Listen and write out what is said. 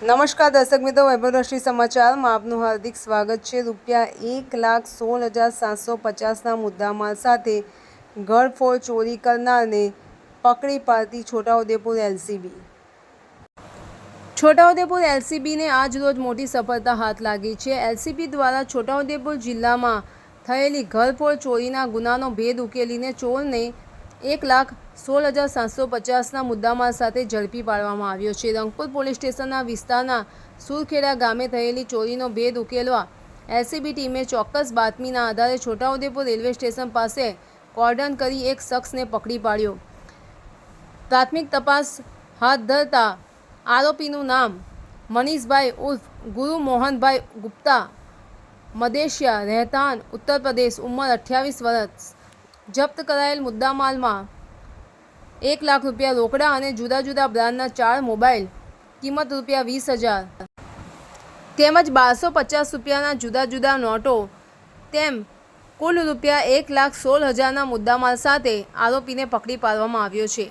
નમસ્કાર દર્શક મિત્રો વૈભવરશ્રી સમાચારમાં આપનું હાર્દિક સ્વાગત છે. રૂપિયા એક લાખ સોળ હજાર સાતસો પચાસના મુદ્દામાલ સાથે ઘરફોડ ચોરી કરનારને પકડી પાડતી છોટાઉદેપુર એલસીબી. છોટાઉદેપુર એલસીબીને આજ રોજ મોટી સફળતા હાથ લાગી છે. એલસીબી દ્વારા છોટાઉદેપુર જિલ્લામાં થયેલી ઘરફોડ ચોરીના ગુનાનો ભેદ ઉકેલીને ચોરને એક લાખ સોળ હજાર સાતસો પચાસના મુદ્દામાલ સાથે ઝડપી પાડવામાં આવ્યો છે. રંગપુર પોલીસ સ્ટેશનના વિસ્તારના સુરખેડા ગામે થયેલી ચોરીનો ભેદ ઉકેલવા એલસીબી ટીમે ચોક્કસ બાતમીના આધારે છોટાઉદેપુર રેલવે સ્ટેશન પાસે કોર્ડન કરી એક શખ્સને પકડી પાડ્યો. પ્રાથમિક તપાસ હાથ ધરતા આરોપીનું નામ મનીષભાઈ ઉર્ફ, ગુરુ મોહનભાઈ ગુપ્તા, મદેશિયા રહેતાન ઉત્તર પ્રદેશ, ઉંમર અઠ્યાવીસ વર્ષ જપ્ત કરાયેલ મુદ્દામાલમાં એક લાખ રૂપિયા રોકડા અને જુદા જુદા બ્રાન્ડના ચાર મોબાઈલ, કિંમત રૂપિયા વીસ હજાર. તેમજ બારસો પચાસ રૂપિયાના જુદા જુદા નોટો, તેમ કુલ રૂપિયા એક લાખ સોળ હજારના મુદ્દામાલ સાથે આરોપીને પકડી પાડવામાં આવ્યો છે.